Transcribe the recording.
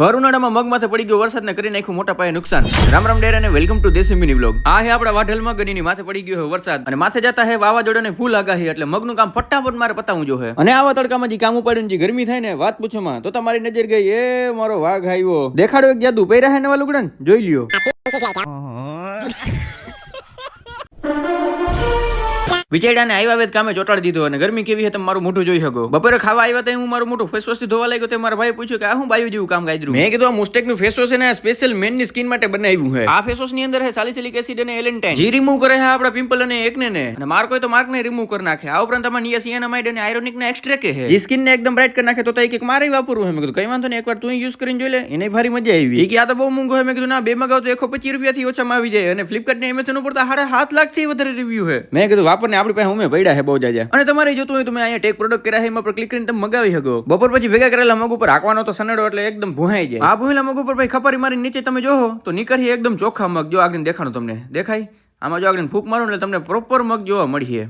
ભર ઉનાળામાં મગ માથે પડી ગયો વરસાદને કરી નાખ્યું મોટા પાયે નુકસાન. રામ રામ ડેર અને welcome to Desi mini vlog આ હે આપણા વાઢેલ મગની માથે પડી ગયો વરસાદ. અને માથે જતા હે વાવાઝોડાને ફૂલ આગાહી, એટલે મગનું કામ ફટાફટ મારે પતાવું જો અને આવા તડકામાં જે કામ ઉપાડ્યું જે ગરમી થાય ને વાત પૂછવામાં તો તમારી નજર ગઈ, એ મારો વાઘ આવ્યો. દેખાડો એક જાદુ, પહેર્યા હે નવા લુગડા જોઈ લ્યો. વિચાર્યાને આવ્યા વેદ કામે ચોટાડી દીધો અને ગરમી કેવી છે તમે મારું મોઢું જોઈ શકો બપોરે ખાવા આવ્યા તો હું મારું મોઢું ફેસ વોશથી ધોવા લાગ્યો તો મારા ભાઈ પૂછ્યું કે આ હું બાયું જેવું કામ ગાજરું મેં કીધું આ મુસ્ટેક નું ફેસ વોશ છે ને સ્પેશિયલ મેન ની સ્કિન માટે બનાવ્યું છે આ ફેસ વોશ ની અંદર છે સાલિસિલિક એસિડ અને એલેન્ટાઇન જે રિમૂવ કરે છે આપણા પિમ્પલ અને એકને ને અને માર્ક હોય તો માર્ક ને રિમૂવ કરી નાખે આ ઉપરાંત તમારે નિયાસિયાનામાઇડ અને આયરોનિક ના એક્સ્ટ્રેક છે જે સ્કિન ને એકદમ બ્રાઇટ કરી નાખે તો તો એક મારે વાપરવું છે મેં કીધું કઈ વાંધો નહીં એકવાર તું યુઝ કરીને જોઈ લે એને ભારી મજા આવી એ કે આ તો બહુ મોંઘો છે મેં કીધું ના બે મગાવ તો એકસો પચીસ રૂપિયા થી ઓછામાં આવી જાય અને ફ્લિપકાર્ટ ને એમેઝોન ઉપર તો હાડા હાથ લાખ થી વધારે રિવ્યુ છે મેં કીધું વાપર ને આપણી પાસે અમે પડ્યા છે બહુ જાજા અને તમારે જોતું હોય તો મેં અહીંયા ટેક પ્રોડક્ટ કર્યા છે એમાં પર ક્લિક કરીને તમે મગાવી શકો. બપોર પછી ભેગા કરેલા મગ ઉપર હાંકવાનો તો સનેડો એટલે એકદમ ભૂહાઈ જાય. આ ભૂહેલા મગ ઉપર ભાઈ ખપારી મારી નીચે તમે જોહો તો નીકળી એકદમ ચોખ્ખા મગ. જો આગળ દેખાણો તમને. દેખાય? આમાં જો આગળ ફૂક મારો એટલે તમને પ્રોપર મગ જોવા મળીએ.